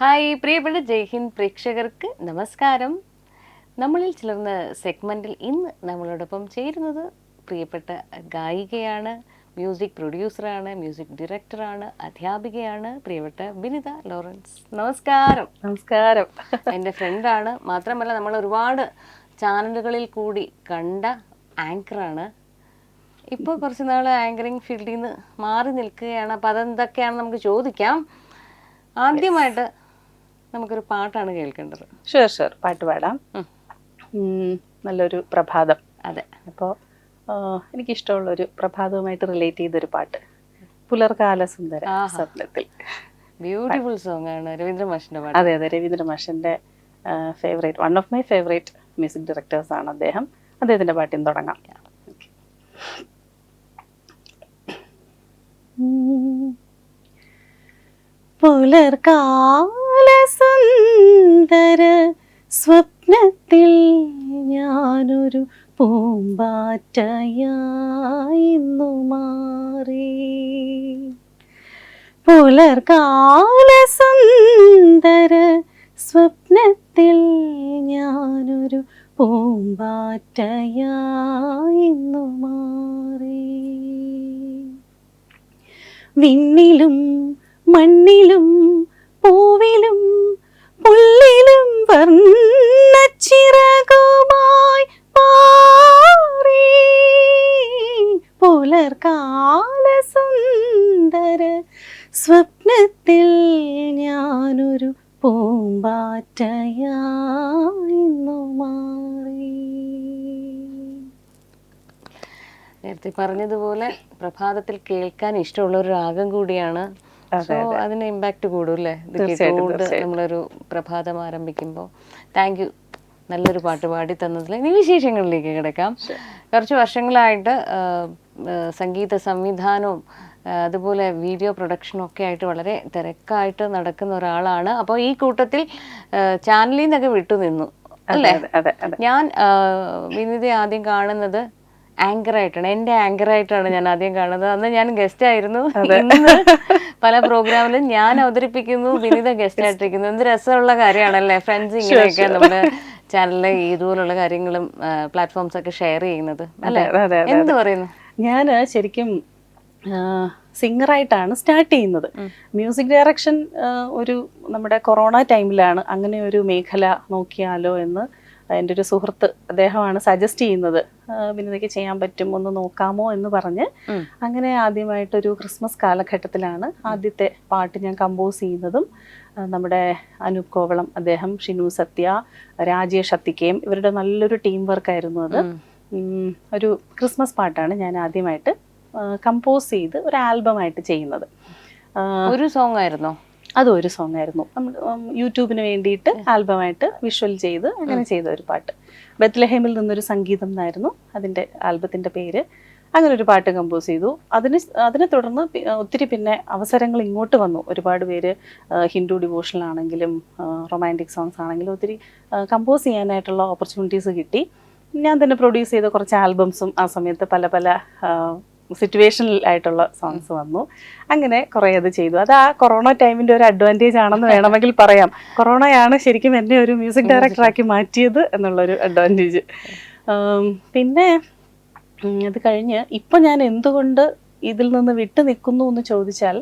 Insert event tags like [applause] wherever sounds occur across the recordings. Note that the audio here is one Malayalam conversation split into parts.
ഹായ് പ്രിയപ്പെട്ട ജയ്ഹിന്ദ് പ്രേക്ഷകർക്ക് നമസ്കാരം. നമ്മളിൽ ചിലർന്ന സെഗ്മെന്റിൽ ഇന്ന് നമ്മളോടൊപ്പം ചേരുന്നത് പ്രിയപ്പെട്ട ഗായികയാണ് മ്യൂസിക് പ്രൊഡ്യൂസറാണ് മ്യൂസിക് ഡയറക്ടറാണ് അധ്യാപികയാണ് പ്രിയപ്പെട്ട ബിനിത ലോറൻസ്. നമസ്കാരം. നമസ്കാരം. എന്റെ ഫ്രണ്ടാണ് മാത്രമല്ല നമ്മൾ ഒരുപാട് ചാനലുകളിൽ കൂടി കണ്ട ആങ്കറാണ് ഇപ്പോൾ കുറച്ച് നാൾ ആങ്കറിങ് ഫീൽഡിൽ നിന്ന് മാറി നിൽക്കുകയാണ്. അപ്പോൾ അതെന്തൊക്കെയാണെന്ന് നമുക്ക് ചോദിക്കാം. ആദ്യമായിട്ട് നമുക്കൊരു പാട്ടാണ് കേൾക്കേണ്ടത്. ഷുവർ ഷുവർ പാട്ട് പാടാം. നല്ലൊരു പ്രഭാതം. അതെ. അപ്പോൾ എനിക്കിഷ്ടമുള്ളൊരു പ്രഭാതവുമായിട്ട് റിലേറ്റ് ചെയ്തൊരു പാട്ട്. പുലർകാല സുന്ദര സ്വപ്നത്തിൽ. ബ്യൂട്ടിഫുൾ സോങ് ആണ് രവീന്ദ്ര മാഷിന്റെ പാട്ട്. അതെ അതെ. രവീന്ദ്ര മാഷിന്റെ favourite one of my favourite music directors ആണ് അദ്ദേഹം. അദ്ദേഹത്തിന്റെ പാട്ടിന് തുടങ്ങാം. പുലർകാല സുന്ദര സ്വപ്നത്തിൽ ഞാനൊരു പൂമ്പാറ്റയായിന്നു മാറി. പുലർകാല സുന്ദര സ്വപ്നത്തിൽ ഞാനൊരു പൂമ്പാറ്റയായിന്നു മാറി. വിണ്ണിലും മണ്ണിലും പറഞ്ഞതുപോലെ പ്രഭാതത്തിൽ കേൾക്കാൻ ഇഷ്ടമുള്ള ഒരു രാഗം കൂടിയാണ്. അതിന് ഇമ്പാക്റ്റ് കൂടും അല്ലേ? ഇത് കേട്ടുകൊണ്ട് നമ്മളൊരു പ്രഭാതം ആരംഭിക്കുമ്പോൾ. താങ്ക് യു നല്ലൊരു പാട്ട് പാടി തന്നതിൽ ഇനി വിശേഷങ്ങളിലേക്ക് കിടക്കാം. കുറച്ച് വർഷങ്ങളായിട്ട് സംഗീത സംവിധാനവും അതുപോലെ വീഡിയോ പ്രൊഡക്ഷനും ഒക്കെ ആയിട്ട് വളരെ തിരക്കായിട്ട് നടക്കുന്ന ഒരാളാണ്. അപ്പോൾ ഈ കൂട്ടത്തിൽ ചാനലിൽ നിന്നൊക്കെ വിട്ടുനിന്നു. അല്ലേ? ഞാൻ വിനിത വിനിതയെ ആദ്യം കാണുന്നത് ആങ്കർ ആയിട്ടാണ്. എന്റെ ആങ്കർ ആയിട്ടാണ് ഞാൻ ആദ്യം കാണുന്നത്. അന്ന് ഞാൻ ഗസ്റ്റ് ആയിരുന്നു. ഇന്ന് പല പ്രോഗ്രാമിലും ഞാൻ അവതരിപ്പിക്കുന്നു വിനിത ഗസ്റ്റ് ആയിട്ടിരിക്കുന്നു. എന്ത് രസമുള്ള കാര്യമാണല്ലേ? ഫ്രണ്ട്സ് ഇങ്ങനെയൊക്കെ നമ്മുടെ ചാനലിലെ ഇതുപോലുള്ള കാര്യങ്ങളും പ്ലാറ്റ്ഫോംസ് ഒക്കെ ഷെയർ ചെയ്യുന്നത്. അല്ലേ? എന്ത് പറയുന്നു? ഞാൻ ശരിക്കും സിംഗറായിട്ടാണ് സ്റ്റാർട്ട് ചെയ്യുന്നത്. മ്യൂസിക് ഡയറക്ഷൻ ഒരു നമ്മുടെ കൊറോണ ടൈമിലാണ് അങ്ങനെ ഒരു മേഖല നോക്കിയാലോ എന്ന് എന്റെ ഒരു സുഹൃത്ത് അദ്ദേഹമാണ് സജസ്റ്റ് ചെയ്യുന്നത്. വിനിതയ്ക്ക് ചെയ്യാൻ പറ്റും ഒന്ന് നോക്കാമോ എന്ന് പറഞ്ഞ്. അങ്ങനെ ആദ്യമായിട്ടൊരു ക്രിസ്മസ് കാലഘട്ടത്തിലാണ് ആദ്യത്തെ പാട്ട് ഞാൻ കമ്പോസ് ചെയ്യുന്നതും നമ്മുടെ അനൂപ് കോവളം അദ്ദേഹം ഷിനു സത്യ രാജേഷ് അത്തിക്കയും ഇവരുടെ നല്ലൊരു ടീം വർക്കായിരുന്നു അത്. ഒരു ക്രിസ്മസ് പാട്ടാണ് ഞാൻ ആദ്യമായിട്ട് കമ്പോസ് ചെയ്ത് ഒരു ആൽബമായിട്ട് ചെയ്യുന്നത്. ഒരു സോങ് ആയിരുന്നോ? അതും ഒരു സോങ് ആയിരുന്നു. നമ്മൾ യൂട്യൂബിന് വേണ്ടിയിട്ട് ആൽബമായിട്ട് വിഷ്വൽ ചെയ്ത് അങ്ങനെ ചെയ്ത ഒരു പാട്ട്. ബത്ലഹേമിൽ നിന്നൊരു സംഗീതം എന്നായിരുന്നു അതിന്റെ ആൽബത്തിന്റെ പേര്. അങ്ങനെ ഒരു പാട്ട് കമ്പോസ് ചെയ്തു. അതിന് അതിനെ തുടർന്ന് ഒത്തിരി പിന്നെ അവസരങ്ങൾ ഇങ്ങോട്ട് വന്നു. ഒരുപാട് പേര് ഹിന്ദു ഡിവോഷണൽ ആണെങ്കിലും റൊമാന്റിക് സോങ്സ് ആണെങ്കിലും ഒത്തിരി കമ്പോസ് ചെയ്യാനായിട്ടുള്ള ഓപ്പർച്യൂണിറ്റീസ് കിട്ടി. ഞാൻ തന്നെ പ്രൊഡ്യൂസ് ചെയ്ത കുറച്ച് ആൽബംസും ആ സമയത്ത് പല പല സിറ്റുവേഷനിൽ ആയിട്ടുള്ള സോങ്സ് വന്നു. അങ്ങനെ കുറേ അത് ചെയ്തു. അത് ആ കൊറോണ ടൈമിന്റെ ഒരു അഡ്വാന്റേജ് ആണെന്ന് വേണമെങ്കിൽ പറയാം. കൊറോണയാണ് ശരിക്കും എന്നെ ഒരു മ്യൂസിക് ഡയറക്ടറാക്കി മാറ്റിയത് എന്നുള്ളൊരു അഡ്വാന്റേജ് പിന്നെ അത് കഴിഞ്ഞ് ഇപ്പം ഞാൻ എന്തുകൊണ്ട് ഇതിൽ നിന്ന് വിട്ടു നിൽക്കുന്നു എന്ന് ചോദിച്ചാൽ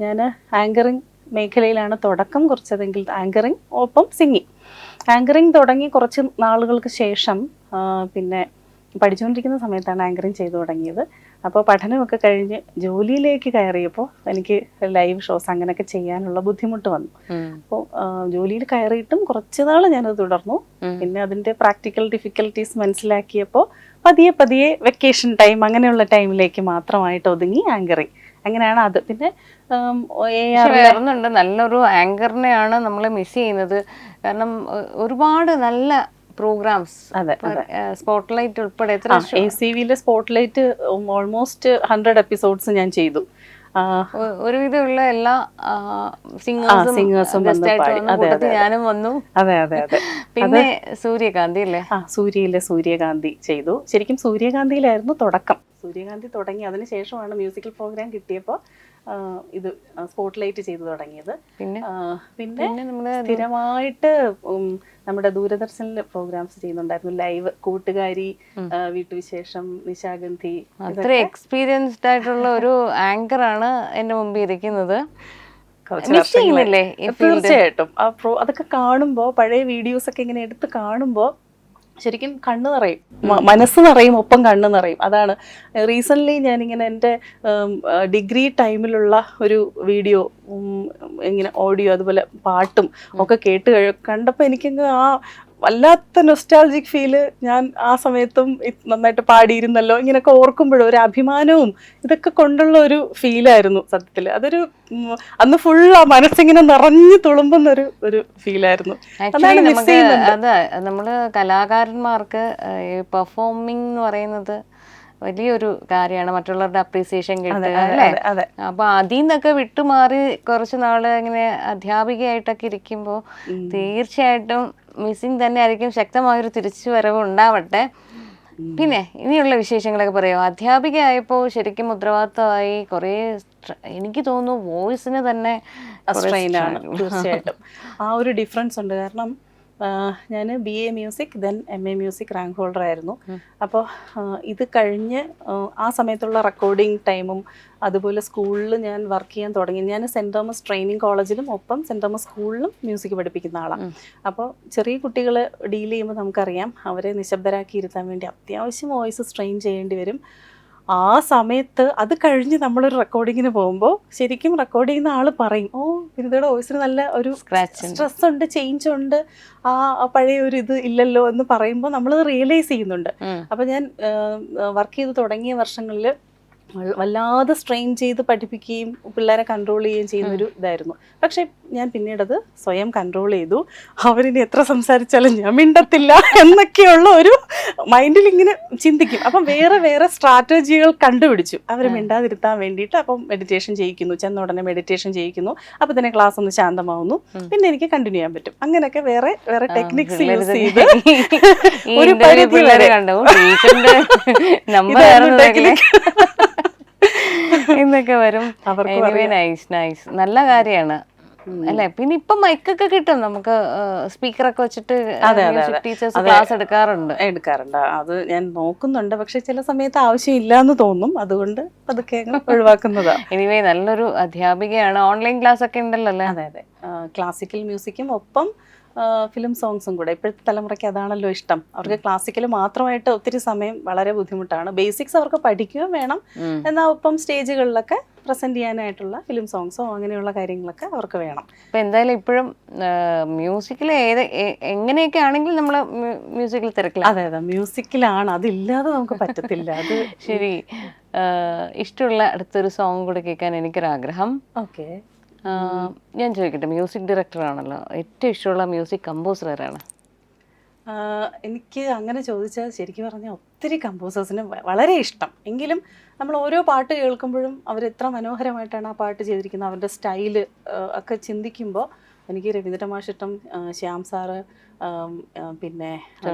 ഞാൻ ആങ്കറിങ് മേഖലയിലാണ് തുടക്കം കുറിച്ചതെങ്കിൽ ആങ്കറിങ് ഒപ്പം സിംഗിങ് ആങ്കറിങ് തുടങ്ങി കുറച്ച് നാളുകൾക്ക് ശേഷം പിന്നെ പഠിച്ചുകൊണ്ടിരിക്കുന്ന സമയത്താണ് ആങ്കറിങ് ചെയ്തു തുടങ്ങിയത്. അപ്പോൾ പഠനമൊക്കെ കഴിഞ്ഞ് ജോലിയിലേക്ക് കയറിയപ്പോൾ എനിക്ക് ലൈവ് ഷോസ് അങ്ങനെയൊക്കെ ചെയ്യാനുള്ള ബുദ്ധിമുട്ട് വന്നു. അപ്പോൾ ജോലിയിൽ കയറിയിട്ടും കുറച്ച് നാൾ ഞാനത് തുടർന്നു. പിന്നെ അതിന്റെ പ്രാക്ടിക്കൽ ഡിഫിക്കൽട്ടീസ് മനസ്സിലാക്കിയപ്പോൾ പതിയെ പതിയെ വെക്കേഷൻ ടൈം അങ്ങനെയുള്ള ടൈമിലേക്ക് മാത്രമായിട്ട് ഒതുങ്ങി ആങ്കറിങ്. അങ്ങനെയാണ് അത്. പിന്നെ വേറൊന്നുണ്ട്. നല്ലൊരു ആങ്കറിനെയാണ് നമ്മൾ മിസ് ചെയ്യുന്നത്. കാരണം ഒരുപാട് നല്ല പ്രോഗ്രാംസ്. അതെ സ്പോട്ട്ലൈറ്റ് ഉൾപ്പെടെ എ സി വിയിലെ spot light almost hundred episodes ഞാൻ ചെയ്തു. ഒരുവിധമുള്ള എല്ലാ സിംഗേഴ്സും സിംഗേഴ്സും ഞാനും വന്നു. അതെ അതെ അതെ. പിന്നെ സൂര്യകാന്തി അല്ലേ? ആ സൂര്യയിലെ സൂര്യകാന്തി ചെയ്തു. ശരിക്കും സൂര്യകാന്തിയിലായിരുന്നു തുടക്കം. സൂര്യകാന്തി തുടങ്ങി. അതിനുശേഷമാണ് മ്യൂസിക്കൽ പ്രോഗ്രാം കിട്ടിയപ്പോൾ ഇത് സ്പോട്ട്ലൈറ്റ് ചെയ്തു തുടങ്ങിയത്. പിന്നെ? പിന്നെ നമ്മൾ സ്ഥിരമായിട്ട് നമ്മുടെ ദൂരദർശനിൽ പ്രോഗ്രാംസ് ചെയ്യുന്നുണ്ടായിരുന്നു. ലൈവ് കൂട്ടുകാരി വീട്ടുവിശേഷം നിശാഗന്ധി അത്ര എക്സ്പീരിയൻസ്ഡ് ആയിട്ടുള്ള ഒരു ആങ്കർ ആണ് എന്റെ മുമ്പിൽ ഇരിക്കുന്നത്? തീർച്ചയായിട്ടും. അതൊക്കെ കാണുമ്പോൾ പഴയ വീഡിയോസ് ഒക്കെ ഇങ്ങനെ എടുത്ത് കാണുമ്പോൾ ശരിക്കും കണ്ണ് നിറയും. മനസ്സ് നിറയും ഒപ്പം കണ്ണ് നിറയും. അതാണ്. റീസെന്റ്ലി ഞാനിങ്ങനെ എന്റെ ഡിഗ്രി ടൈമിലുള്ള ഒരു വീഡിയോ ഇങ്ങനെ ഓഡിയോ അതുപോലെ പാട്ടും ഒക്കെ കേട്ട് കഴി കണ്ടപ്പോൾ എനിക്കങ്ങ് ആ വല്ലാത്ത നൊസ്റ്റാൾജിക് ഫീൽ ഞാൻ ആ സമയത്തും നന്നായിട്ട് പാടിയിരുന്നല്ലോ. ഇങ്ങനെയൊക്കെ ഓർക്കുമ്പോഴും ഒരു അഭിമാനവും ഇതൊക്കെ കൊണ്ടുള്ള ഒരു ഫീലായിരുന്നു സത്യത്തിൽ അതൊരു അന്ന് ഫുൾ ആ മനസ്സിങ്ങനെ നിറഞ്ഞു തുളുമ്പുന്ന ഒരു ഒരു ഫീലായിരുന്നു മിസ് ചെയ്യുന്നത്. അതെ നമ്മൾ കലാകാരന്മാർക്ക് പെർഫോമിംഗ് എന്ന് പറയുന്നത് വലിയൊരു കാര്യമാണ്. മറ്റുള്ളവരുടെ അപ്രീസിയേഷൻ കിട്ടുക അല്ലേ? അപ്പൊ അതിൽ നിന്നൊക്കെ വിട്ടുമാറി കുറച്ച് നാൾ ഇങ്ങനെ അധ്യാപികയായിട്ടൊക്കെ ഇരിക്കുമ്പോൾ തീർച്ചയായിട്ടും മിസ്സിങ് തന്നെ ആയിരിക്കും ശക്തമായൊരു തിരിച്ചുവരവ് ഉണ്ടാവട്ടെ. പിന്നെ ഇനിയുള്ള വിശേഷങ്ങളൊക്കെ പറയുമോ അധ്യാപിക ആയപ്പോൾ ശരിക്കും ഉത്തരവാദിത്തമായി കുറേ എനിക്ക് തോന്നുന്നു വോയിസിന് തന്നെ. തീർച്ചയായിട്ടും. ആ ഒരു ഡിഫറൻസ് ഉണ്ട് കാരണം ഞാൻ B A music then M A music rank holder ആയിരുന്നു. അപ്പോൾ ഇത് കഴിഞ്ഞ് ആ, സമയത്തുള്ള റെക്കോർഡിംഗ് ടൈമും അതുപോലെ സ്കൂളിൽ ഞാൻ വർക്ക് ചെയ്യാൻ തുടങ്ങി. ഞാൻ സെന്റ് തോമസ് ട്രെയിനിങ് കോളേജിലും ഒപ്പം സെന്റ് തോമസ് സ്കൂളിലും മ്യൂസിക് പഠിപ്പിക്കുന്ന ആളാണ് അപ്പോൾ ചെറിയ കുട്ടികളെ ഡീൽ ചെയ്യുമ്പോൾ നമുക്കറിയാം അവരെ നിശബ്ദരാക്കി ഇരുത്താൻ വേണ്ടി അത്യാവശ്യം വോയിസ് സ്ട്രെയിൻ ചെയ്യേണ്ടി വരും. ആ സമയത്ത് അത് കഴിഞ്ഞ് നമ്മളൊരു റെക്കോർഡിങ്ങിന് പോകുമ്പോൾ ശരിക്കും റെക്കോർഡ് ചെയ്യുന്ന ആൾ പറയും ഓ വിനിതയുടെ വോയിസിന് നല്ല ഒരു സ്ക്രാച്ച്. സ്ട്രെസ് ഉണ്ട് ചേഞ്ച് ഉണ്ട്. ആ പഴയ ഒരു ഇത് ഇല്ലല്ലോ എന്ന് പറയുമ്പോൾ നമ്മൾ റിയലൈസ് ചെയ്യുന്നുണ്ട്. അപ്പം ഞാൻ വർക്ക് ചെയ്ത് തുടങ്ങിയ വർഷങ്ങളിൽ വല്ലാതെ സ്ട്രെയിൻ ചെയ്ത് പഠിപ്പിക്കുകയും പിള്ളേരെ കൺട്രോൾ ചെയ്യുകയും ചെയ്യുന്ന ഒരു ഇതായിരുന്നു. പക്ഷെ ഞാൻ പിന്നീടത് സ്വയം കൺട്രോൾ ചെയ്തു. അവരിനി എത്ര സംസാരിച്ചാലും ഞാൻ മിണ്ടത്തില്ല എന്നൊക്കെയുള്ള ഒരു മൈൻഡിൽ ഇങ്ങനെ ചിന്തിക്കും. അപ്പം വേറെ വേറെ സ്ട്രാറ്റജികൾ കണ്ടുപിടിച്ചു. അവർ മിണ്ടാതിരുത്താൻ വേണ്ടിയിട്ട് അപ്പം മെഡിറ്റേഷൻ ചെയ്യിക്കുന്നു. ചെന്ന ഉടനെ മെഡിറ്റേഷൻ ചെയ്യിക്കുന്നു. അപ്പം തന്നെ ക്ലാസ് ഒന്ന് ശാന്തമാവുന്നു. പിന്നെ എനിക്ക് കണ്ടിന്യൂ ചെയ്യാൻ പറ്റും. അങ്ങനെയൊക്കെ വേറെ വേറെ ടെക്നിക്സ് യൂസ് ചെയ്ത് [laughs] ഒരു പരിധി വരെ. എന്നൊക്കെ [laughs] [laughs] വരും. അവർക്ക് നൈസ് നൈസ് നല്ല കാര്യമാണ്. അല്ലെ? പിന്നെ ഇപ്പൊ മൈക്കൊക്കെ കിട്ടും. നമുക്ക് സ്പീക്കറൊക്കെ വെച്ചിട്ട്. ടീച്ചേഴ്സ് ക്ലാസ് എടുക്കാറുണ്ട്. എടുക്കാറുണ്ട്. അത് ഞാൻ നോക്കുന്നുണ്ട്. പക്ഷെ ചില സമയത്ത് ആവശ്യമില്ല എന്ന് തോന്നും. അതുകൊണ്ട് അതൊക്കെ ഒഴിവാക്കുന്നതാ. [laughs] എനിവേ നല്ലൊരു അധ്യാപികയാണ്. ഓൺലൈൻ ക്ലാസ് ഒക്കെ ഉണ്ടല്ലോ അല്ലേ? അതെ അതെ. ക്ലാസിക്കൽ മ്യൂസിക്കും ഒപ്പം ഫിലിം സോങ്സും കൂടെ. ഇപ്പോഴത്തെ തലമുറയ്ക്ക് അതാണല്ലോ ഇഷ്ടം. അവർക്ക് ക്ലാസിക്കൽ മാത്രമായിട്ട് ഒത്തിരി സമയം വളരെ ബുദ്ധിമുട്ടാണ്. ബേസിക്സ് അവർക്ക് പഠിക്കുകയും വേണം. എന്നാൽ ഒപ്പം സ്റ്റേജുകളിലൊക്കെ പ്രസന്റ് ചെയ്യാനായിട്ടുള്ള ഫിലിം സോങ്സോ അങ്ങനെയുള്ള കാര്യങ്ങളൊക്കെ അവർക്ക് വേണം. അപ്പൊ എന്തായാലും ഇപ്പോഴും മ്യൂസിക്കിൽ ഏത് എങ്ങനെയൊക്കെ ആണെങ്കിൽ നമ്മൾ മ്യൂസിക്കിൽ തിരക്കില്ല അതെ അതെ. മ്യൂസിക്കിലാണ് അതില്ലാതെ നമുക്ക് പറ്റത്തില്ല. അത് [laughs] ശരി. ഇഷ്ടമുള്ള അടുത്തൊരു സോങ് കൂടെ കേൾക്കാൻ എനിക്കൊരാഗ്രഹം. ഓക്കെ ഞാൻ ചോദിക്കട്ടെ മ്യൂസിക് ഡയറക്ടർ ആണല്ലോ. ഏറ്റവും ഇഷ്ടമുള്ള മ്യൂസിക് കമ്പോസർ ആരാണ്? എനിക്ക് അങ്ങനെ ചോദിച്ചാൽ ശരിക്കും പറഞ്ഞാൽ ഒത്തിരി കമ്പോസേഴ്സിന് വളരെ ഇഷ്ടം. എങ്കിലും നമ്മൾ ഓരോ പാട്ട് കേൾക്കുമ്പോഴും അവർ എത്ര മനോഹരമായിട്ടാണ് ആ പാട്ട് ചെയ്തിരിക്കുന്നത് അവരുടെ സ്റ്റൈൽ ഒക്കെ ചിന്തിക്കുമ്പോൾ എനിക്ക് രവീന്ദ്ര മാഷ് ഇഷ്ടം ശ്യാം സാറ് പിന്നെ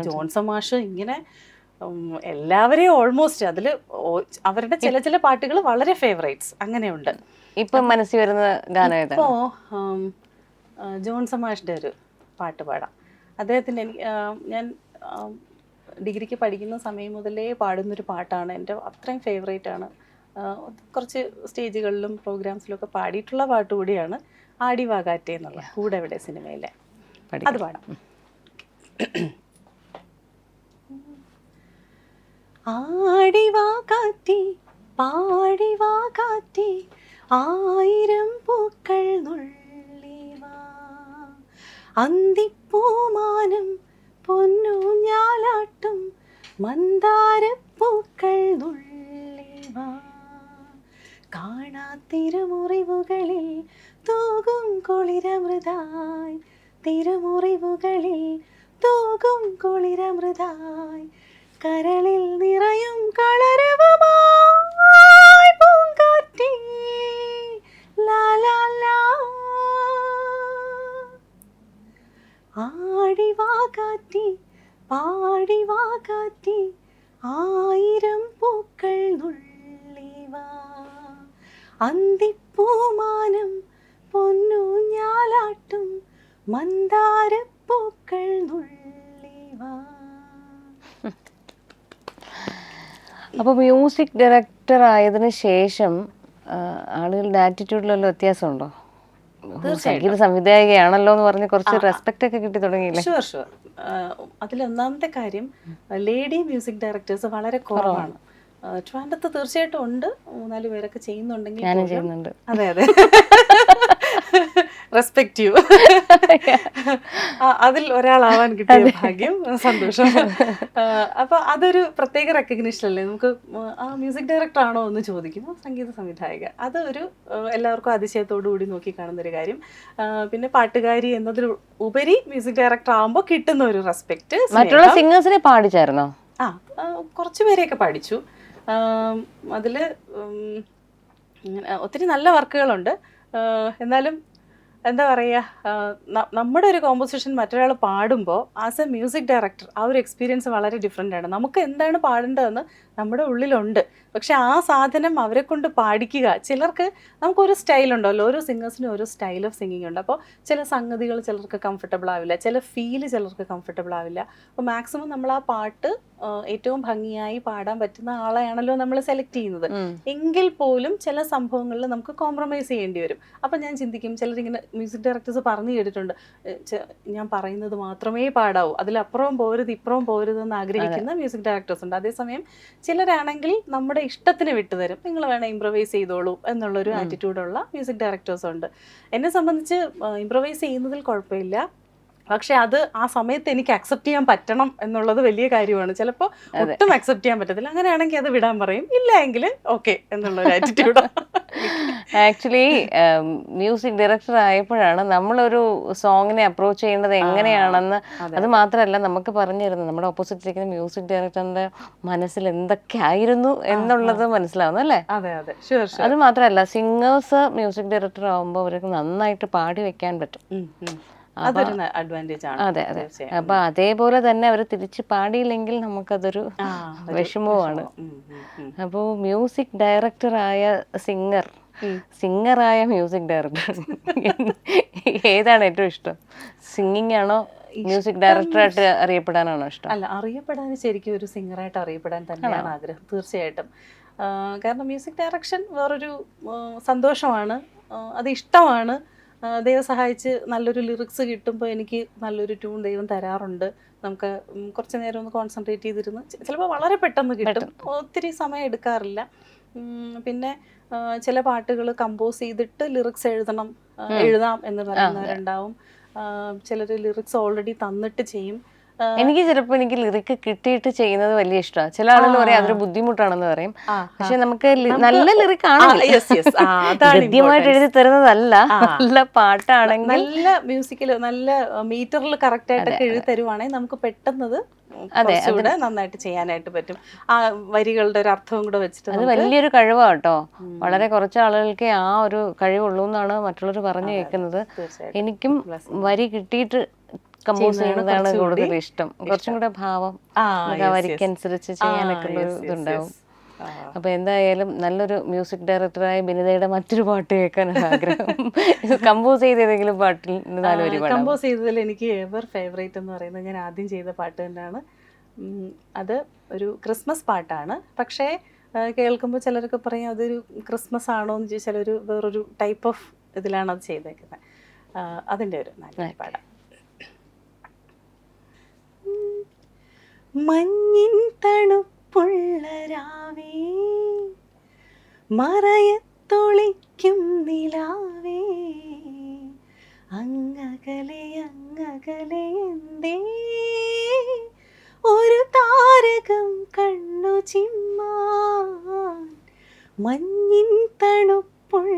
ജോൺസൺ. മാഷ് ഇങ്ങനെ എല്ലാവരെയും ഓൾമോസ്റ്റ് അതിൽ അവരുടെ ചില ചില പാട്ടുകൾ വളരെ ഫേവറേറ്റ്സ് അങ്ങനെയുണ്ട്. ഇപ്പൊ മനസ്സിൽ വരുന്ന ഗാനം ഏതാണ്? ജോൺ ജോൺസൺ മാഷിന്റെ ഒരു പാട്ട് പാടാം. അദ്ദേഹത്തിന്റെ എനിക്ക് ഞാൻ ഡിഗ്രിക്ക് പഠിക്കുന്ന സമയം മുതലേ പാടുന്നൊരു പാട്ടാണ്. എന്റെ അത്രയും ഫേവറേറ്റ് ആണ്. കുറച്ച് സ്റ്റേജുകളിലും പ്രോഗ്രാംസിലും ഒക്കെ പാടിയിട്ടുള്ള പാട്ട് കൂടിയാണ് ആടി വാകാറ്റെ എന്നുള്ള കൂടെ എവിടെ സിനിമയിലെ. അത് പാടാം. ആടിവാ കാറ്റി പാടിവാ കാറ്റി ആയിരം പൂക്കൾ അന്തിപ്പൂമാനം പൊന്നൂഞ്ഞാലാട്ടും മന്ദാരപ്പൂക്കൾ നുള്ളിവാ. കാണാത്തിരുമുറിവുകളിൽ തൂകും കുളിരമൃതായി. തിരുമുറിവുകളിൽ തൂകും കുളിരമൃതായി. കരളിൽ നിറയും ഡയറക്ടർ ആയതിന് ശേഷം ആളുകളുടെ ആറ്റിറ്റ്യൂഡിലുള്ള വ്യത്യാസമുണ്ടോ? സംഗീത സംവിധായകയാണല്ലോ എന്ന് പറഞ്ഞ് കുറച്ച് റെസ്പെക്ട് ഒക്കെ കിട്ടി തുടങ്ങിയില്ലേ? ഷുവർ ഷുവർ അതിലൊന്നാമത്തെ കാര്യം ലേഡി മ്യൂസിക് ഡയറക്ടേഴ്സ് വളരെ കുറവാണ്. ട്രാൻഡത്ത് ട്രിവാൻഡ്രത്ത് തീർച്ചയായിട്ടും ഉണ്ട്. മൂന്നാൽ പേരൊക്കെ ചെയ്യുന്നുണ്ടെങ്കിൽ ഞാനും ചെയ്യുന്നുണ്ട്. അതെ അതെ. [laughs] റെസ്പെക്ട് യു അതിൽ ഒരാളാവാൻ കിട്ടിയ ഭാഗ്യം സന്തോഷം. അപ്പൊ അതൊരു പ്രത്യേക റെക്കഗ്നിഷൻ അല്ലേ? നമുക്ക് ആ മ്യൂസിക് ഡയറക്ടർ ആണോ എന്ന് ചോദിക്കുന്നു സംഗീത സംവിധായക. അത് ഒരു എല്ലാവർക്കും അതിശയത്തോടു കൂടി നോക്കി കാണുന്ന ഒരു കാര്യം പിന്നെ പാട്ടുകാരി എന്നതിൽ ഉപരി മ്യൂസിക് ഡയറക്ടർ ആകുമ്പോൾ കിട്ടുന്ന ഒരു റെസ്പെക്ട് മറ്റുള്ള സിംഗേഴ്സിനെ പാടിച്ചായിരുന്നോ? ആ കുറച്ച് പേരെയൊക്കെ പഠിച്ചു അതിൽ ഒത്തിരി നല്ല വർക്കുകളുണ്ട്. എന്നാലും എന്താ പറയുക നമ്മുടെ ഒരു കോമ്പോസിഷൻ മറ്റൊരാൾ പാടുമ്പോൾ ആസ് എ മ്യൂസിക് ഡയറക്ടർ ആ ഒരു എക്സ്പീരിയൻസ് വളരെ ഡിഫറെന്റ് ആണ്. നമുക്ക് എന്താണ് പാടേണ്ടതെന്ന് നമ്മുടെ ഉള്ളിലുണ്ട്. പക്ഷെ ആ സാധനം അവരെ കൊണ്ട് പാടിക്കുക ചിലർക്ക് നമുക്കൊരു സ്റ്റൈൽ ഉണ്ടല്ലോ ഓരോ സിംഗേഴ്സിനും ഓരോ സ്റ്റൈൽ ഓഫ് സിംഗിങ് ഉണ്ട്. അപ്പോൾ ചില സംഗതികൾ ചിലർക്ക് കംഫർട്ടബിൾ ആവില്ല ചില ഫീൽ ചിലർക്ക് കംഫർട്ടബിൾ ആവില്ല. അപ്പോൾ മാക്സിമം നമ്മൾ ആ പാട്ട് ഏറ്റവും ഭംഗിയായി പാടാൻ പറ്റുന്ന ആളെയാണല്ലോ നമ്മൾ സെലക്ട് ചെയ്യുന്നത്. എങ്കിൽ പോലും ചില സംഭവങ്ങളിൽ നമുക്ക് കോംപ്രമൈസ് ചെയ്യേണ്ടി വരും. അപ്പം ഞാൻ ചിന്തിക്കും ചിലരിങ്ങനെ മ്യൂസിക് ഡയറക്ടേഴ്സ് പറഞ്ഞു കേട്ടിട്ടുണ്ട് ഞാൻ പറയുന്നത് മാത്രമേ പാടാവൂ അതിലപ്പുറവും പോരുത് ഇപ്പുറവും പോരുത് എന്ന് ആഗ്രഹിക്കുന്ന മ്യൂസിക് ഡയറക്ടേഴ്സ് ഉണ്ട്. അതേസമയം ചിലരാണെങ്കിൽ നമ്മുടെ ഇഷ്ടത്തിന് വിട്ടുതരും. നിങ്ങൾ വേണം ഇമ്പ്രവൈസ് ചെയ്തോളൂ എന്നുള്ളൊരു ആറ്റിറ്റ്യൂഡുള്ള മ്യൂസിക് ഡയറക്ടേഴ്സ് ഉണ്ട്. എന്നെ സംബന്ധിച്ച് ഇമ്പ്രവൈസ് ചെയ്യുന്നതിൽ കുഴപ്പമില്ല. പക്ഷെ അത് ആ സമയത്ത് എനിക്ക് അക്സെപ്റ്റ് ചെയ്യാൻ പറ്റണം എന്നുള്ളത് വലിയ കാര്യമാണ്. ചിലപ്പോൾ ഒട്ടും അക്സെപ്റ്റ് ചെയ്യാൻ പറ്റത്തില്ല. അങ്ങനെയാണെങ്കിൽ അത് വിടാൻ പറയും. ഇല്ല എങ്കിൽ ഓക്കെ എന്നുള്ള ഒരു ആറ്റിറ്റ്യൂഡ് ആക്ച്വലി മ്യൂസിക് ഡയറക്ടർ ആയപ്പോഴാണ് നമ്മളൊരു സോങ്ങിനെ അപ്രോച്ച് ചെയ്യേണ്ടത് എങ്ങനെയാണെന്ന്. അത്. മാത്രമല്ല നമുക്ക് പറഞ്ഞു തരുന്നത് നമ്മുടെ ഓപ്പോസിറ്റ് ഇരിക്കുന്ന മ്യൂസിക് ഡയറക്ടറിന്റെ മനസ്സിൽ എന്തൊക്കെ ആയിരുന്നു എന്നുള്ളത് മനസ്സിലാവുന്നു അല്ലേ? അത് മാത്രമല്ല സിംഗേഴ്സ് മ്യൂസിക് ഡയറക്ടർ ആവുമ്പോൾ അവർക്ക് നന്നായിട്ട് പാടി വെക്കാൻ പറ്റും. അതൊരു അഡ്വാന്റേജ് ആണ് അതെ അതെ. അപ്പൊ അതേപോലെ തന്നെ അവർ തിരിച്ച് പാടിയില്ലെങ്കിൽ നമുക്കതൊരു വിഷമവുമാണ്. ഉം, മ്യൂസിക് ഡയറക്ടർ അപ്പോൾ മ്യൂസിക് ഡയറക്ടറായ സിംഗർ സിംഗറായ മ്യൂസിക് ഡയറക്ടർ ഏതാണ് ഏറ്റവും ഇഷ്ടം? സിംഗിങ് ആണോ മ്യൂസിക് ഡയറക്ടറായിട്ട് അറിയപ്പെടാനാണോ ഇഷ്ടം? അല്ല അറിയപ്പെടാൻ ശരിക്കും ഒരു സിംഗറായിട്ട് അറിയപ്പെടാൻ തന്നെയാണ് ആഗ്രഹം തീർച്ചയായിട്ടും. കാരണം മ്യൂസിക് ഡയറക്ഷൻ വേറൊരു സന്തോഷമാണ് അത് ഇഷ്ടമാണ്. ദൈവം സഹായിച്ച് നല്ലൊരു ലിറിക്സ് കിട്ടുമ്പോൾ എനിക്ക് നല്ലൊരു ട്യൂൺ ദൈവം തരാറുണ്ട്. നമുക്ക് കുറച്ച് നേരം ഒന്ന് കോൺസെൻട്രേറ്റ് ചെയ്തിരുന്നു. ചിലപ്പോൾ വളരെ പെട്ടെന്ന് കിട്ടും. ഒത്തിരി സമയം എടുക്കാറില്ല. പിന്നെ ചില പാട്ടുകൾ കമ്പോസ് ചെയ്തിട്ട് ലിറിക്സ് എഴുതണം എഴുതാം എന്ന് പറയുന്നവരുണ്ടാവും. ചിലർ ലിറിക്സ് ഓൾറെഡി തന്നിട്ട് ചെയ്യും. എനിക്ക് ചിലപ്പോൾ എനിക്ക് ലിറിക്ക് കിട്ടിയിട്ട് ചെയ്യുന്നത് വലിയ ഇഷ്ടമാണ് ചില ആളുകൾ പറയും അതൊരു ബുദ്ധിമുട്ടാണെന്ന് പറയും. പക്ഷെ നമുക്ക് നല്ല ലിറിക് ആണ് ഗദ്യമായിട്ട് എഴുതി തരുന്നതല്ല. നല്ല പാട്ടാണെങ്കിൽ നല്ല മ്യൂസിക്കിൽ നല്ല മീറ്ററിൽ കറക്റ്റ് ആയിട്ടൊക്കെ എഴുതി തരുവാണെങ്കിൽ നമുക്ക് പെട്ടെന്നത് കുറച്ചുകൂടെ നന്നായിട്ട് ചെയ്യാനായിട്ട് പറ്റും. ആ വരികളുടെ ഒരു അർത്ഥവും കൂടെ വെച്ചിട്ട് അത് വലിയൊരു കഴിവാണ് കഴിവാട്ടോ വളരെ കുറച്ച് ആളുകൾക്ക് ആ ഒരു കഴിവുള്ളൂ എന്നാണ് മറ്റുള്ളവർ പറഞ്ഞു കേൾക്കുന്നത്. എനിക്കും വരി കിട്ടിയിട്ട് കമ്പോസ് ചെയ്യുന്നതാണ് കൂടുതൽ ഇഷ്ടം. കുറച്ചും കൂടെ ഭാവം വരിക്കനുസരിച്ച് ചെയ്യാനൊക്കെ ഒരു ഇതുണ്ടാവും. അപ്പൊ എന്തായാലും നല്ലൊരു മ്യൂസിക് ഡയറക്ടറായ ബിനിതയുടെ മറ്റൊരു പാട്ട് കേൾക്കാനാണ് ആഗ്രഹം. കമ്പോസ് ചെയ്ത ഏതെങ്കിലും പാട്ടിൽ കമ്പോസ് ചെയ്തതിൽ എനിക്ക് എവർ ഫേവറേറ്റ് എന്ന് പറയുന്നത് ഞാൻ ആദ്യം ചെയ്ത പാട്ട് തന്നെയാണ്. അത് ഒരു ക്രിസ്മസ് പാട്ടാണ്. പക്ഷേ കേൾക്കുമ്പോൾ ചിലരൊക്കെ പറയും അതൊരു ക്രിസ്മസ് ആണോ എന്ന് ചോദിച്ചാൽ ഒരു വേറൊരു ടൈപ്പ് ഓഫ് ഇതിലാണ് അത് ചെയ്തേക്കുന്നത്. അതിന്റെ ഒരു നല്ല പാടാം മഞ്ഞിൻ തണുപ്പുള്ള രാവേ മറയത്തൊളിക്കും നിലാവേ. അങ്ങകലെ അങ്ങകലെ എന്തേ ഒരു താരകം കണ്ണു ചിമ്മാൻ. മഞ്ഞിൻ തണുപ്പുള്ള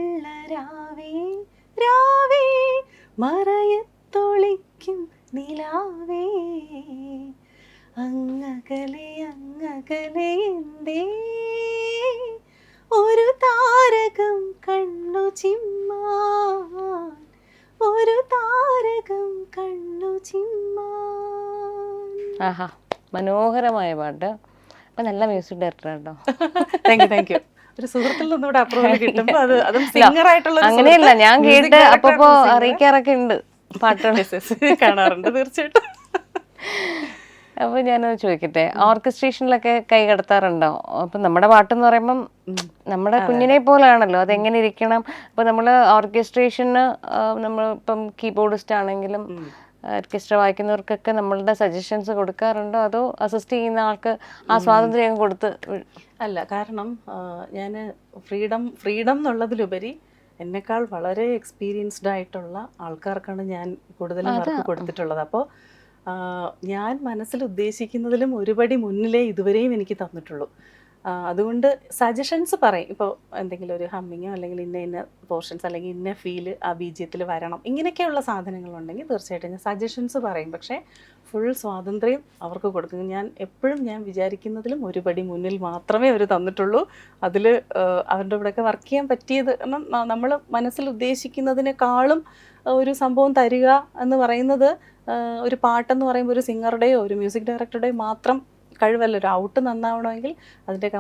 മനോഹരമായ പാട്ട്. അപ്പൊ നല്ല മ്യൂസിക് ഡയറക്ടർ കേട്ടോ താങ്ക് യു താങ്ക് യു ഒരു സുഹൃത്തിൽ അപ്രൂവൽ കിട്ടുമ്പോൾ അത് അതും സിംഗർ ആയിട്ടുള്ള അങ്ങനെയല്ല ഞാൻ കേട്ട് അപ്പൊ അറിയിക്കാറൊക്കെ ഉണ്ട് പാട്ടുകൾ. കാണാറുണ്ട് തീർച്ചയായിട്ടും. അപ്പൊ ഞാനത് ചോദിക്കട്ടെ ഓർക്കസ്ട്രേഷനിലൊക്കെ കൈ കടത്താറുണ്ടോ? അപ്പൊ നമ്മുടെ പാട്ടെന്ന് പറയുമ്പം നമ്മുടെ കുഞ്ഞിനെ പോലെയാണല്ലോ അതെങ്ങനെ ഇരിക്കണം? അപ്പൊ നമ്മൾ ഓർക്കസ്ട്രേഷന് നമ്മൾ ഇപ്പം കീബോർഡിസ്റ്റ് ആണെങ്കിലും ഓർക്കസ്ട്ര വായിക്കുന്നവർക്കൊക്കെ നമ്മളുടെ സജഷൻസ് കൊടുക്കാറുണ്ടോ? അതോ അസിസ്റ്റ് ചെയ്യുന്ന ആൾക്ക് ആ സ്വാതന്ത്ര്യം കൊടുത്ത് അല്ല കാരണം ഞാൻ ഫ്രീഡം ഫ്രീഡം എന്നുള്ളതിലുപരി എന്നെക്കാൾ വളരെ എക്സ്പീരിയൻസ്ഡ് ആയിട്ടുള്ള ആൾക്കാർക്കാണ് ഞാൻ കൂടുതലും വർക്ക് കൊടുത്തിട്ടുള്ളത്. അപ്പോൾ ഞാൻ മനസ്സിൽ ഉദ്ദേശിക്കുന്നതിലും ഒരുപടി മുന്നിലേ ഇതുവരെയും എനിക്ക് തന്നിട്ടുള്ളൂ. അതുകൊണ്ട് സജഷൻസ് പറയും. ഇപ്പോൾ എന്തെങ്കിലും ഒരു ഹമ്മിങ്ങോ അല്ലെങ്കിൽ ഇന്ന ഇന്ന പോർഷൻസ് അല്ലെങ്കിൽ ഇന്ന ഫീൽ ആ ബീജിയത്തിൽ വരണം. ഇങ്ങനെയൊക്കെയുള്ള സാധനങ്ങളുണ്ടെങ്കിൽ തീർച്ചയായിട്ടും ഞാൻ സജഷൻസ് പറയും. പക്ഷേ ഫുൾ സ്വാതന്ത്ര്യം അവർക്ക് കൊടുക്കും. ഞാൻ എപ്പോഴും ഞാൻ വിചാരിക്കുന്നതിലും ഒരു പടി മുന്നിൽ മാത്രമേ അവർ തന്നിട്ടുള്ളൂ. അതിൽ അവരുടെ ഇവിടെയൊക്കെ വർക്ക് ചെയ്യാൻ പറ്റിയത് കാരണം നമ്മൾ മനസ്സിൽ ഉദ്ദേശിക്കുന്നതിനേക്കാളും ഒരു സംഭവം തരിക എന്ന് പറയുന്നത് ഒരു പാട്ടെന്ന് പറയുമ്പോൾ ഒരു സിംഗറുടെയോ ഒരു മ്യൂസിക് ഡയറക്ടറുടെയോ മാത്രം കഴിവല്ല ഒരു ഔട്ട് നന്നാവണമെങ്കിൽ അതിന്റെ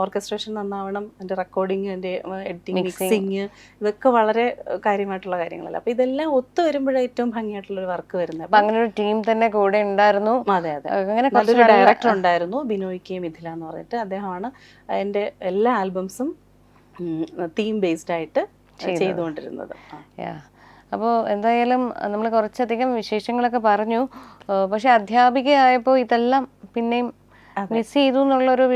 ഓർക്കസ്ട്രേഷൻ നന്നാവണം അതിന്റെ റെക്കോർഡിങ് അതിന്റെ എഡിറ്റിംഗ് മിക്സിങ് ഇതൊക്കെ വളരെ കാര്യമായിട്ടുള്ള കാര്യങ്ങളല്ല. അപ്പോൾ ഇതെല്ലാം ഒത്തു വരുമ്പോഴേ ഏറ്റവും ഭംഗിയായിട്ടുള്ള ഒരു വർക്ക് വരുന്നത്. അങ്ങനെ ഒരു ടീം തന്നെ കൂടെ ഉണ്ടായിരുന്നു. അതെ അതെ. അങ്ങനെ നല്ലൊരു ഡയറക്ടർ ഉണ്ടായിരുന്നു ബിനോയ് കെ മിഥില എന്ന് പറഞ്ഞിട്ട്. അദ്ദേഹമാണ് എന്റെ എല്ലാ ആൽബംസും തീം ബേസ്ഡ് ആയിട്ട് ചെയ്തുകൊണ്ടിരുന്നത്. അപ്പോൾ എന്തായാലും നമ്മൾ കുറച്ചധികം വിശേഷങ്ങളൊക്കെ പറഞ്ഞു. പക്ഷേ പക്ഷെ അധ്യാപികയായപ്പോൾ ഇതെല്ലാം പിന്നെയും മിസ് ചെയ്തു എന്നുള്ളൊരു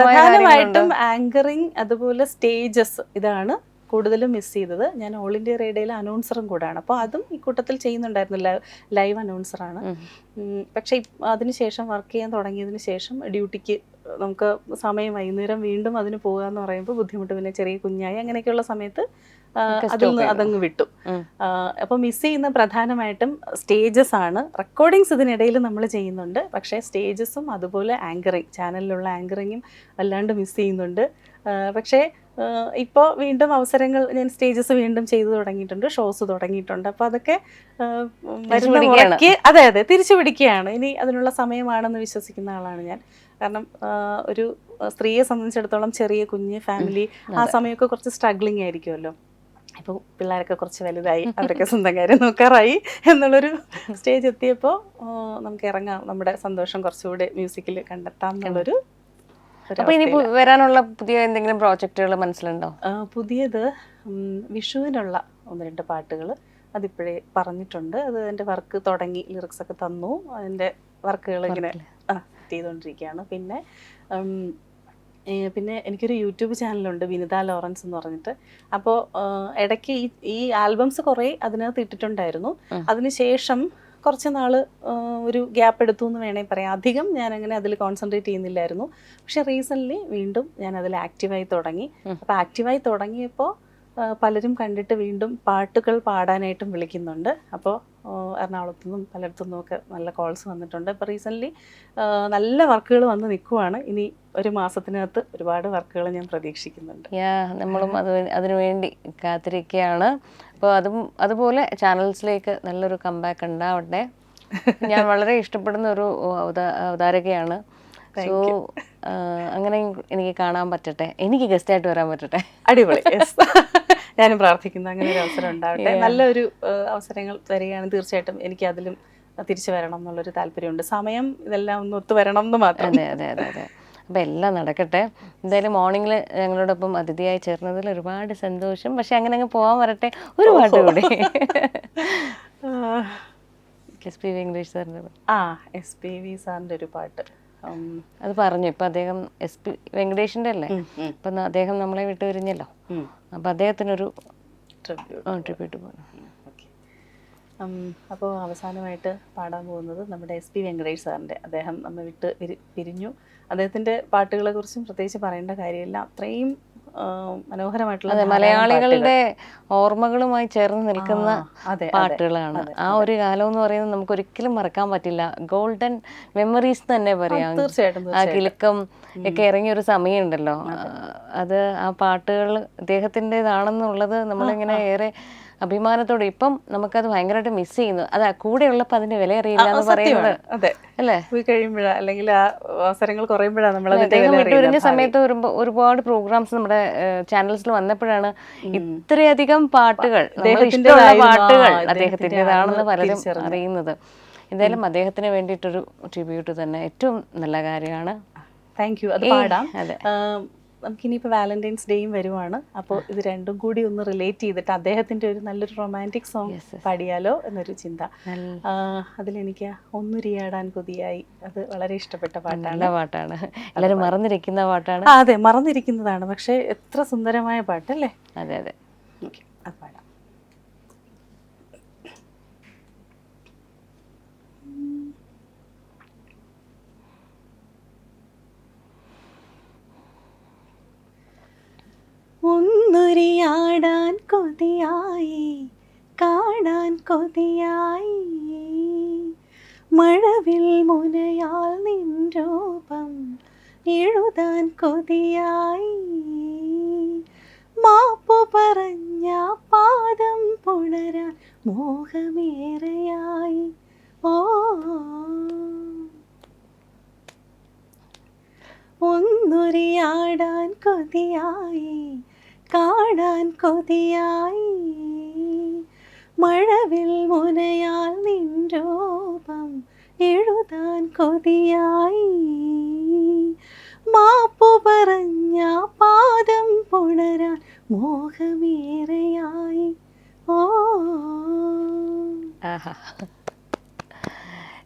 പ്രധാനമായിട്ടും ആങ്കറിങ് അതുപോലെ സ്റ്റേജസ് ഇതാണ് കൂടുതലും മിസ് ചെയ്തത്. ഞാൻ ഓൾ ഇന്ത്യ റേഡിയോയിലെ അനൗൺസറും കൂടാണ് അപ്പോൾ അതും ഈ കൂട്ടത്തിൽ ചെയ്യുന്നുണ്ടായിരുന്നില്ല ലൈവ് അനൗൺസറാണ്. പക്ഷേ അതിനുശേഷം വർക്ക് ചെയ്യാൻ തുടങ്ങിയതിന് ശേഷം ഡ്യൂട്ടിക്ക് നമുക്ക് സമയം വൈകുന്നേരം വീണ്ടും അതിന് പോകുക എന്ന് പറയുമ്പോൾ ബുദ്ധിമുട്ട്. പിന്നെ ചെറിയ കുഞ്ഞായി അങ്ങനെയൊക്കെയുള്ള സമയത്ത് അതിൽ നിന്ന് അതങ്ങ് വിട്ടു. അപ്പോൾ മിസ് ചെയ്യുന്ന പ്രധാനമായിട്ടും സ്റ്റേജസ് ആണ്. റെക്കോർഡിങ്സ് ഇതിനിടയിൽ നമ്മൾ ചെയ്യുന്നുണ്ട്. പക്ഷേ സ്റ്റേജസും അതുപോലെ ആങ്കറിങ് ചാനലിലുള്ള ആങ്കറിങ്ങും അല്ലാണ്ട് മിസ് ചെയ്യുന്നുണ്ട്. പക്ഷേ ഇപ്പോൾ വീണ്ടും അവസരങ്ങൾ ഞാൻ സ്റ്റേജസ് വീണ്ടും ചെയ്തു തുടങ്ങിയിട്ടുണ്ട് ഷോസ് തുടങ്ങിയിട്ടുണ്ട്. അപ്പോൾ അതൊക്കെ ആ, വരുന്ന പിടിക്കുകയാണ്. അതെ അതെ തിരിച്ചു പിടിക്കുകയാണ്. ഇനി അതിനുള്ള സമയമാണെന്ന് വിശ്വസിക്കുന്ന ആളാണ് ഞാൻ. കാരണം ഒരു സ്ത്രീയെ സംബന്ധിച്ചിടത്തോളം ചെറിയ കുഞ്ഞ് ഫാമിലി ആ സമയമൊക്കെ കുറച്ച് സ്ട്രഗ്ലിംഗ് ആയിരിക്കുമല്ലോ. ഇപ്പോൾ പിള്ളേരൊക്കെ കുറച്ച് വലുതായി അവരൊക്കെ സ്വന്തം കാര്യം നോക്കാറായി എന്നുള്ളൊരു സ്റ്റേജ് എത്തിയപ്പോൾ നമുക്ക് ഇറങ്ങാം. നമ്മുടെ സന്തോഷം കുറച്ചുകൂടെ മ്യൂസിക്കിൽ കണ്ടെത്താം എന്നുള്ളൊരു അപ്പൊ ഇനി വരാനുള്ള പുതിയ എന്തെങ്കിലും പ്രോജക്റ്റുകൾ മനസ്സിലുണ്ടോ? പുതിയത് വിഷുവിനുള്ള ഒന്ന് രണ്ട് പാട്ടുകൾ അതിപ്പോഴേ പറഞ്ഞിട്ടുണ്ട്. അത് എന്റെ വർക്ക് തുടങ്ങി ലിറിക്സ് ഒക്കെ തന്നു. അതിന്റെ വർക്കുകൾ ഇങ്ങനെ ചെയ്തുകൊണ്ടിരിക്കുകയാണ്. പിന്നെ പിന്നെ എനിക്കൊരു യൂട്യൂബ് ചാനലുണ്ട് വിനിത ലോറൻസ് എന്ന് പറഞ്ഞിട്ട്. അപ്പോൾ ഇടയ്ക്ക് ഈ ഈ ആൽബംസ് കുറേ അതിനകത്ത് ഇട്ടിട്ടുണ്ടായിരുന്നു. അതിനുശേഷം കുറച്ച് നാൾ ഒരു ഗ്യാപ്പ് എടുത്തു എന്ന് വേണമെങ്കിൽ പറയാം. അധികം ഞാൻ അങ്ങനെ അതിൽ കോൺസെൻട്രേറ്റ് ചെയ്യുന്നില്ലായിരുന്നു. പക്ഷെ റീസെന്റ്ലി വീണ്ടും ഞാൻ അതിൽ ആക്റ്റീവായി തുടങ്ങി. അപ്പോൾ ആക്റ്റീവായി തുടങ്ങിയപ്പോൾ പലരും കണ്ടിട്ട് വീണ്ടും പാട്ടുകൾ പാടാനായിട്ടും വിളിക്കുന്നുണ്ട്. അപ്പോൾ എറണാകുളത്തു നിന്നും പലയിടത്തു നിന്നുമൊക്കെ നല്ല കോൾസ് വന്നിട്ടുണ്ട്. ഇപ്പോൾ റീസെന്റ്ലി നല്ല വർക്കുകൾ വന്ന് നിൽക്കുവാണ്. ഇനി ഒരു മാസത്തിനകത്ത് ഒരുപാട് വർക്കുകൾ ഞാൻ പ്രതീക്ഷിക്കുന്നുണ്ട്. യാ നമ്മളും അത് അതിനുവേണ്ടി കാത്തിരിക്കുകയാണ്. അപ്പോൾ അതും അതുപോലെ ചാനൽസിലേക്ക് നല്ലൊരു കമ്പാക്ക് ഉണ്ടാവട്ടെ. ഞാൻ വളരെ ഇഷ്ടപ്പെടുന്ന ഒരു അവതാ- അവതാരകയാണ്. സോ അങ്ങനെ എനിക്ക് കാണാൻ പറ്റട്ടെ. എനിക്ക് ഗസ്റ്റായിട്ട് വരാൻ പറ്റട്ടെ. അടിപൊളി. [laughs] ഞാനും പ്രാർത്ഥിക്കുന്നു. അങ്ങനെ ഒരു അവസരം ഉണ്ടാവട്ടെ. നല്ലൊരു അവസരങ്ങൾ വരികയാണ് തീർച്ചയായിട്ടും എനിക്ക് അതിലും തിരിച്ചു വരണം എന്നുള്ളൊരു താല്പര്യമുണ്ട്. സമയം ഇതെല്ലാം ഒന്ന് ഒത്തു വരണം എന്ന് മാത്രം. അതെ അതെ അതെ അതെ. അപ്പം എല്ലാം നടക്കട്ടെ. എന്തായാലും മോർണിംഗിൽ ഞങ്ങളോടൊപ്പം അതിഥിയായി ചേർന്നതിൽ ഒരുപാട് സന്തോഷം. പക്ഷെ അങ്ങനെ അങ്ങ് പോകാൻ വരട്ടെ. ഒരു പാട്ട് കൂടി. എസ് പി വെങ്കടേഷ് സാറിന്റെ ആ എസ് പി വി സാറിന്റെ ഒരു പാട്ട്. അത് പറഞ്ഞു. ഇപ്പം അദ്ദേഹം എസ് പി വെങ്കടേഷിന്റെ അല്ലേ? അപ്പം അദ്ദേഹം നമ്മളെ വിട്ട് പിരിഞ്ഞല്ലോ. അപ്പം അദ്ദേഹത്തിനൊരു. ട്രിബ്യൂട്ട് ഓക്കെ അപ്പോൾ അവസാനമായിട്ട് പാടാൻ പോകുന്നത് നമ്മുടെ എസ് പി വെങ്കടേഷ് സാറിന്റെ അദ്ദേഹം നമ്മെ വിട്ട് പിരിഞ്ഞു. അദ്ദേഹത്തിന്റെ പാട്ടുകളെ കുറിച്ചും പ്രത്യേകിച്ച് പറയേണ്ട കാര്യമില്ല. അത്രയും മനോഹരമായിട്ടുള്ള മലയാളികളുടെ ഓർമ്മകളുമായി ചേർന്ന് നിൽക്കുന്ന പാട്ടുകളാണ്. ആ ഒരു കാലം എന്ന് പറയുന്നത് നമുക്ക് ഒരിക്കലും മറക്കാൻ പറ്റില്ല. ഗോൾഡൻ മെമ്മറീസ് തന്നെ പറയാം. തീർച്ചയായിട്ടും ആ കിലുക്കം ഒക്കെ ഇറങ്ങിയ ഒരു സമയമുണ്ടല്ലോ. അത്. ആ പാട്ടുകൾ അദ്ദേഹത്തിന്റെതാണെന്നുള്ളത് നമ്മളിങ്ങനെ ഏറെ അഭിമാനത്തോടെ ഇപ്പം നമുക്കത് ഭയങ്കരമായിട്ട് മിസ് ചെയ്യുന്നു. അതാ കൂടെ ഉള്ളപ്പോൾ അതിന്റെ വില അറിയില്ല എന്ന് പറയുന്നത്. അതെ. അല്ലേ? പോയി കഴിയുമ്പോഴാ അല്ലെങ്കിൽ ആ അവസരങ്ങൾ കുറയുമ്പോഴാണ് നമ്മൾ അറിയുന്നത്. സമയത്ത് വരുമ്പോ ഒരുപാട് പ്രോഗ്രാംസ് നമ്മുടെ ചാനൽസിൽ വന്നപ്പോഴാണ് ഇത്രയധികം പാട്ടുകൾ ഇഷ്ടമുള്ള പാട്ടുകൾ അദ്ദേഹത്തിന്റെതാണെന്ന് പലരും അറിയുന്നത്. എന്തായാലും അദ്ദേഹത്തിന് വേണ്ടിയിട്ടൊരു ട്രിബ്യൂട്ട് തന്നെ. ഏറ്റവും നല്ല കാര്യമാണ്. താങ്ക് യു അത് പാടാം. നമുക്കിനിയിപ്പോൾ വാലന്റൈൻസ് ഡേയും വരുവാണ്. അപ്പോൾ ഇത് രണ്ടും കൂടി ഒന്ന് റിലേറ്റ് ചെയ്തിട്ട് അദ്ദേഹത്തിന്റെ ഒരു നല്ലൊരു റൊമാന്റിക് സോങ് പാടിയാലോ എന്നൊരു ചിന്ത. അതിലെനിക്ക് ഒന്നുരിയാടാൻ കൊതിയായി അത് വളരെ ഇഷ്ടപ്പെട്ട പാട്ടാണ്. പാട്ടാണ്. എല്ലാവരും മറന്നിരിക്കുന്ന പാട്ടാണ്. അതെ മറന്നിരിക്കുന്നതാണ്. പക്ഷേ എത്ര സുന്ദരമായ പാട്ടല്ലേ? അതെ അതെ. ഓക്കെ അത് പാടാം ഒന്നുരിയാടാൻ കൊതിയായി കാണാൻ കൊതിയായി മഴവിൽ മുനയാൽ നിൻ രൂപം എഴുതാൻ കൊതിയായി മാപ്പു പറഞ്ഞ പാദം പുണരാൻ മോഹമേറെയായി. ഓ. ഒന്നുരിയാടാൻ കൊതിയായി. കാണാൻ കൊതിയായി. മഴവിൽ മുനയാൽ നിൻരോപം എഴുതാൻ കൊതിയായി. മാപ്പു പറഞ്ഞ പാദം പുണരാൻ മോഹമേറെയായി. ഓ.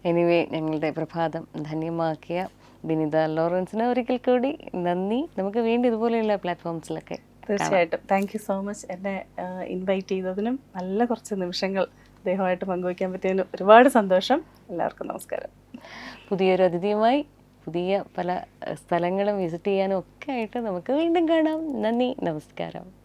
എനിവേ ഞങ്ങളുടെ പ്രഭാതം ധന്യമാക്കിയ ബിനിത ലോറൻസിന് ഒരിക്കൽ കൂടി നന്ദി. നമുക്ക് വീണ്ടും ഇതുപോലെയുള്ള പ്ലാറ്റ്ഫോംസിലൊക്കെ തീർച്ചയായിട്ടും. താങ്ക് യു സോ മച്ച് എന്നെ ഇൻവൈറ്റ് ചെയ്തതിനും നല്ല കുറച്ച് നിമിഷങ്ങൾ അദ്ദേഹമായിട്ട് പങ്കുവയ്ക്കാൻ പറ്റിയതിന് ഒരുപാട് സന്തോഷം. എല്ലാവർക്കും നമസ്കാരം. പുതിയൊരു അതിഥിയുമായി പുതിയ പല സ്ഥലങ്ങളും വിസിറ്റ് ചെയ്യാനും ഒക്കെ ആയിട്ട് നമുക്ക് വീണ്ടും കാണാം. നന്ദി നമസ്കാരം.